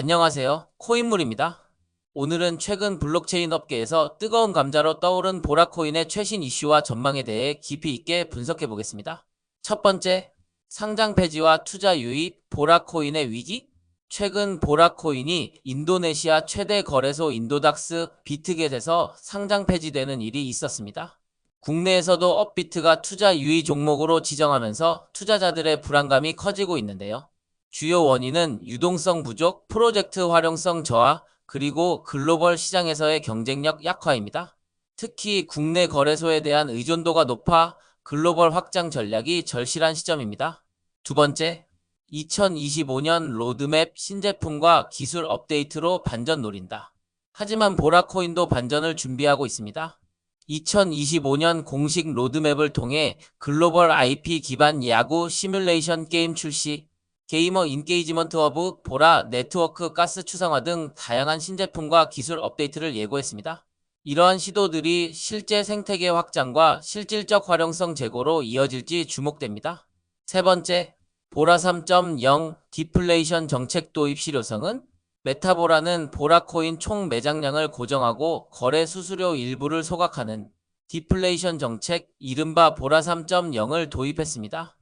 안녕하세요. 코인물입니다. 오늘은 최근 블록체인 업계에서 뜨거운 감자로 떠오른 보라코인의 최신 이슈와 전망에 대해 깊이 있게 분석해 보겠습니다. 첫 번째, 상장 폐지와 투자 유입, 보라코인의 위기? 최근 보라코인이 인도네시아 최대 거래소 인도닥스 비트겟에서 상장 폐지되는 일이 있었습니다. 국내에서도 업비트가 투자 유의 종목으로 지정하면서 투자자들의 불안감이 커지고 있는데요. 주요 원인은 유동성 부족, 프로젝트 활용성 저하, 그리고 글로벌 시장에서의 경쟁력 약화입니다. 특히 국내 거래소에 대한 의존도가 높아 글로벌 확장 전략이 절실한 시점입니다. 두 번째, 2025년 로드맵 신제품과 기술 업데이트로 반전 노린다. 하지만 보라코인도 반전을 준비하고 있습니다. 2025년 공식 로드맵을 통해 글로벌 IP 기반 야구 시뮬레이션 게임 출시, 게이머 인게이지먼트 허브, 보라, 네트워크, 가스 추상화 등 다양한 신제품과 기술 업데이트를 예고했습니다. 이러한 시도들이 실제 생태계 확장과 실질적 활용성 제고로 이어질지 주목됩니다. 세 번째, 보라 3.0 디플레이션 정책 도입 실효성은 메타보라는 보라코인 총 매장량을 고정하고 거래 수수료 일부를 소각하는 디플레이션 정책 이른바 보라 3.0을 도입했습니다.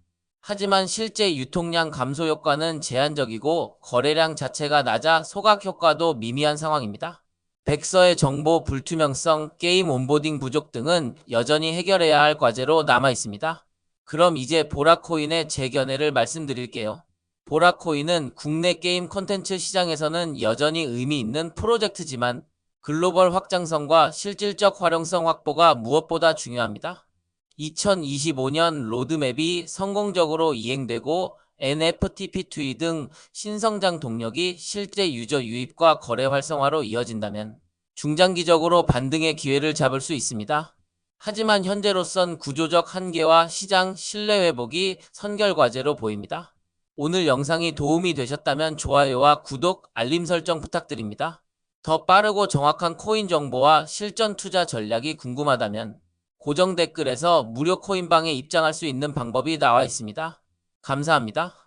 하지만 실제 유통량 감소 효과는 제한적이고 거래량 자체가 낮아 소각 효과도 미미한 상황입니다. 백서의 정보 불투명성, 게임 온보딩 부족 등은 여전히 해결해야 할 과제로 남아 있습니다. 그럼 이제 보라코인의 재견해를 말씀드릴게요. 보라코인은 국내 게임 콘텐츠 시장에서는 여전히 의미 있는 프로젝트지만 글로벌 확장성과 실질적 활용성 확보가 무엇보다 중요합니다. 2025년 로드맵이 성공적으로 이행되고 NFT P2E 등 신성장 동력이 실제 유저 유입과 거래 활성화로 이어진다면 중장기적으로 반등의 기회를 잡을 수 있습니다. 하지만 현재로선 구조적 한계와 시장 신뢰 회복이 선결 과제로 보입니다. 오늘 영상이 도움이 되셨다면 좋아요와 구독, 알림 설정 부탁드립니다. 더 빠르고 정확한 코인 정보와 실전 투자 전략이 궁금하다면 고정 댓글에서 무료 코인방에 입장할 수 있는 방법이 나와 있습니다. 감사합니다.